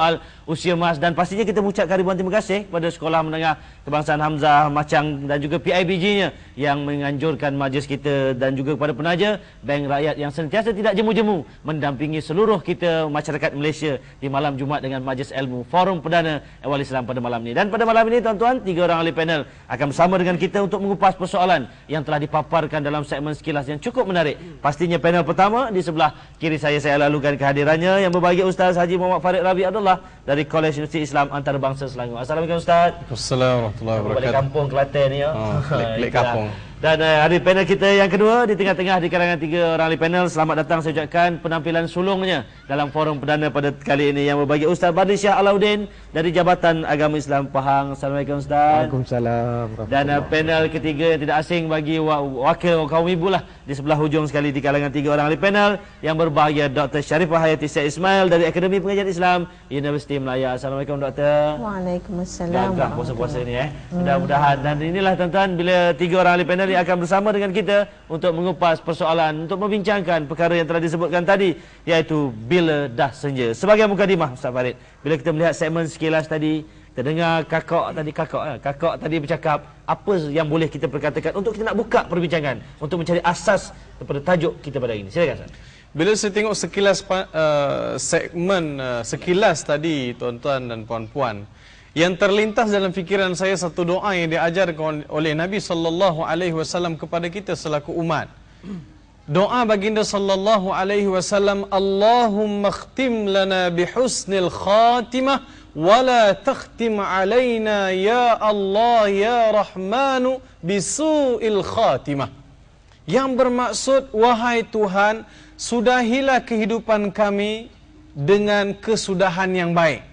soal usia emas dan pastinya kita mengucapkan ribuan terima kasih kepada Sekolah Menengah Kebangsaan Hamzah Macang dan juga PIBG-nya yang menganjurkan majlis kita dan juga kepada penaja Bank Rakyat yang sentiasa tidak jemu-jemu mendampingi seluruh kita masyarakat Malaysia di malam Jumaat dengan majlis ilmu Forum Perdana Awal Islam pada malam ini. Dan pada malam ini tuan-tuan, tiga orang ahli panel akan bersama dengan kita untuk mengupas persoalan yang telah dipaparkan dalam segmen sekilas yang cukup menarik. Pastinya panel pertama di sebelah kiri saya saya lalukan kehadirannya yang berbahagia Ustaz Haji Muhammad Farid Rabi Abdullah Abdullah dari Kolej Universiti Islam Antarabangsa Selangor. Assalamualaikum Ustaz. Assalamualaikum warahmatullahi wabarakatuh. Balik kampung Kelantan ni ya. Oh, klik kampung. Dan uh, hari panel kita yang kedua di tengah-tengah di kalangan tiga orang ahli panel. Selamat datang saya ucapkan penampilan sulungnya dalam forum perdana pada kali ini yang berbagi Ustaz Badri Syah Alauddin dari Jabatan Agama Islam Pahang. Assalamualaikum Ustaz. Waalaikumsalam. Dan uh, panel ketiga yang tidak asing bagi wakil kaum ibu lah di sebelah hujung sekali di kalangan tiga orang ahli panel yang berbahagia Dr. Sharifah Hayati Syed Ismail dari Akademi Pengajian Islam Universiti Melaya. Assalamualaikum Doktor. Waalaikumsalam. Gagah puasa-puasa ni eh. Mudah-mudahan dan inilah tuan-tuan bila tiga orang ahli panel kembali akan bersama dengan kita untuk mengupas persoalan, untuk membincangkan perkara yang telah disebutkan tadi, iaitu bila dah senja. Sebagai mukadimah, Ustaz Farid, bila kita melihat segmen sekilas tadi, kita dengar kakak tadi, kakak, eh, kakak tadi bercakap, apa yang boleh kita perkatakan untuk kita nak buka perbincangan, untuk mencari asas kepada tajuk kita pada ini. Silakan, Ustaz. Bila saya tengok sekilas uh, segmen uh, sekilas tadi tuan-tuan dan puan-puan yang terlintas dalam fikiran saya satu doa yang diajarkan oleh Nabi sallallahu alaihi wasallam kepada kita selaku umat. Doa baginda sallallahu alaihi wasallam, Allahumma khtim lana bihusnil khatimah wa la takhtim alaina ya Allah ya Rahmanu bisu'il khatimah. Yang bermaksud wahai Tuhan, sudahilah kehidupan kami dengan kesudahan yang baik.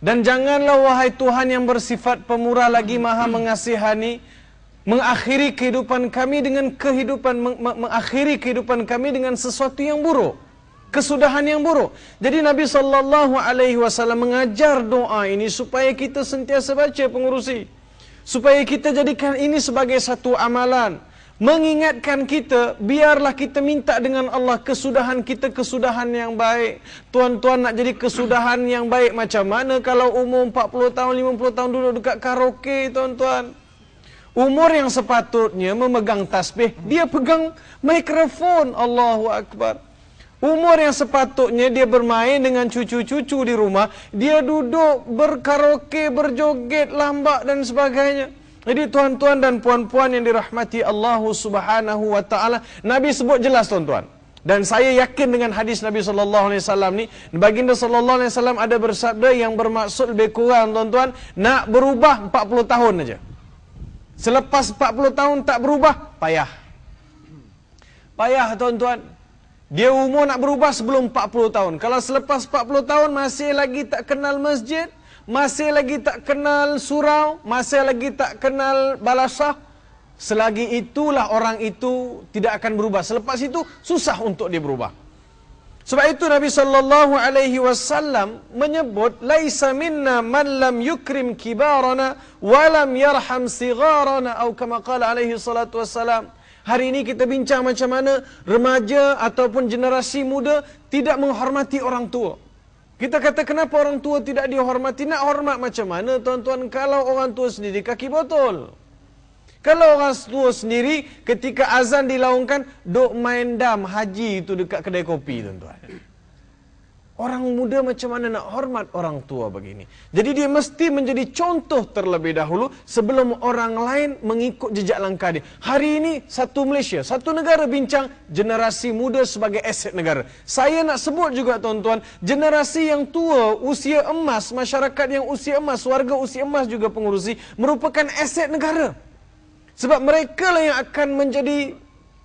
Dan janganlah wahai Tuhan yang bersifat pemurah lagi maha mengasihani mengakhiri kehidupan kami dengan kehidupan mengakhiri kehidupan kami dengan sesuatu yang buruk kesudahan yang buruk. Jadi Nabi sallallahu alaihi wasallam mengajar doa ini supaya kita sentiasa baca pengurusi. Supaya kita jadikan ini sebagai satu amalan mengingatkan kita biarlah kita minta dengan Allah kesudahan kita kesudahan yang baik. Tuan-tuan nak jadi kesudahan yang baik macam mana kalau umur 40 tahun 50 tahun duduk dekat karaoke tuan-tuan? Umur yang sepatutnya memegang tasbih. Dia pegang mikrofon. Allahu akbar. Umur yang sepatutnya dia bermain dengan cucu-cucu di rumah. Dia duduk berkaraoke berjoget lambak dan sebagainya jadi tuan-tuan dan puan-puan yang dirahmati Allah Subhanahu wa taala, Nabi sebut jelas tuan-tuan. Dan saya yakin dengan hadis Nabi sallallahu alaihi wasallam ni, baginda sallallahu alaihi wasallam ada bersabda yang bermaksud lebih kurang tuan-tuan, nak berubah 40 tahun aja. Selepas 40 tahun tak berubah, payah. Payah tuan-tuan. Dia umur nak berubah sebelum 40 tahun. Kalau selepas 40 tahun masih lagi tak kenal masjid, masih lagi tak kenal surau, masih lagi tak kenal balasah, selagi itulah orang itu tidak akan berubah. Selepas itu susah untuk dia berubah. Sebab itu Nabi sallallahu alaihi wasallam menyebut laisa minna man lam yukrim kibarana wa lam yarham sigharana atau kama qala alaihi salatu wassalam. Hari ini kita bincang macam mana remaja ataupun generasi muda tidak menghormati orang tua. Kita kata kenapa orang tua tidak dihormati? Nak hormat macam mana tuan-tuan kalau orang tua sendiri kaki botol? Kalau orang tua sendiri ketika azan dilaungkan duk main dam haji itu dekat kedai kopi tuan-tuan. Orang muda macam mana nak hormat orang tua begini. Jadi dia mesti menjadi contoh terlebih dahulu sebelum orang lain mengikut jejak langkah dia. Hari ini satu Malaysia, satu negara bincang generasi muda sebagai aset negara. Saya nak sebut juga tuan-tuan, generasi yang tua, usia emas, masyarakat yang usia emas, warga usia emas juga pengurusi, merupakan aset negara. Sebab mereka lah yang akan menjadi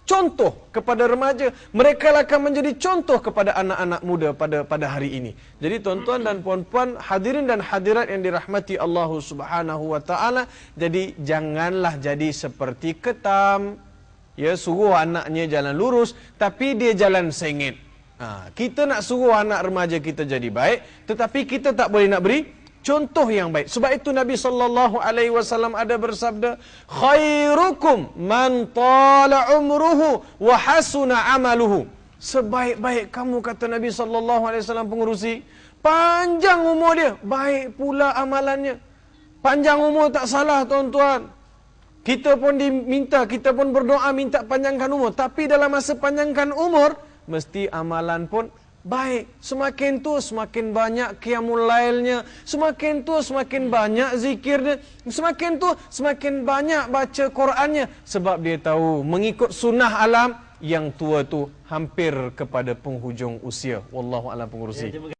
contoh kepada remaja. Mereka akan menjadi contoh kepada anak-anak muda pada pada hari ini. Jadi tuan-tuan dan puan-puan, hadirin dan hadirat yang dirahmati Allah Subhanahu wa taala, jadi janganlah jadi seperti ketam. Ya, suruh anaknya jalan lurus tapi dia jalan sengit. Ha, kita nak suruh anak remaja kita jadi baik, tetapi kita tak boleh nak beri contoh yang baik. Sebab itu Nabi sallallahu alaihi wasallam ada bersabda, "Khairukum man tala umruhu wa hasuna amaluhu." Sebaik-baik kamu kata Nabi sallallahu alaihi wasallam pengurusi, Panjang umur dia, baik pula amalannya. Panjang umur tak salah tuan-tuan. Kita pun diminta, kita pun berdoa minta panjangkan umur. Tapi dalam masa panjangkan umur, mesti amalan pun baik. Semakin tu semakin banyak qiyamul lailnya, semakin tu semakin banyak zikirnya, semakin tu semakin banyak baca Qurannya sebab dia tahu mengikut sunnah alam yang tua tu hampir kepada penghujung usia. Wallahu a'lam pengurusi.